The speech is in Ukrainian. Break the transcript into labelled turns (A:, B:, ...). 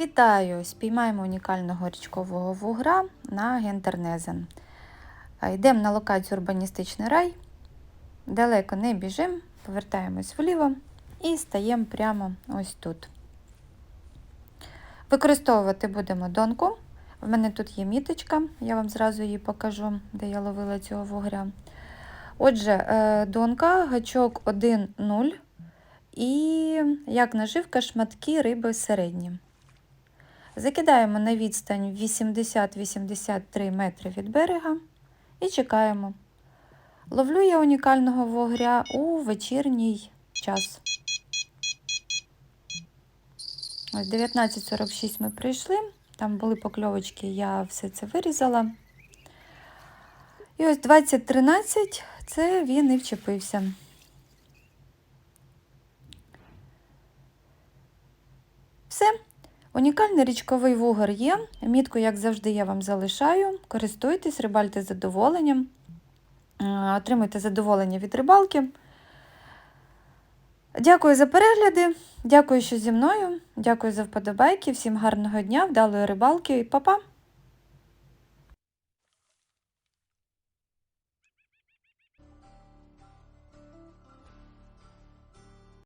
A: Вітаю! Спіймаємо унікального річкового вугра на Гентернезен. Йдемо на локацію урбаністичний рай. Далеко не біжимо, повертаємось вліво і стаємо прямо ось тут. Використовувати будемо донку. В мене тут є міточка, я вам зразу її покажу, де я ловила цього вугря. Отже, е, донка, гачок 1,0 і як наживка шматки риби середні. Закидаємо на відстань 80-83 метри від берега і чекаємо. Ловлю я унікального вогря у вечірній час. Ось 19.46 ми прийшли, там були покльовочки, я все це вирізала. І ось 20.13 це він і вчепився. Все. Унікальний річковий вугор є. Мітку, як завжди, я вам залишаю. Користуйтесь, рибальте з задоволенням, Е, отримуйте задоволення від рибалки. Дякую за перегляди, дякую, що зі мною. Дякую за вподобайки. Всім гарного дня, вдалої рибалки і па-па!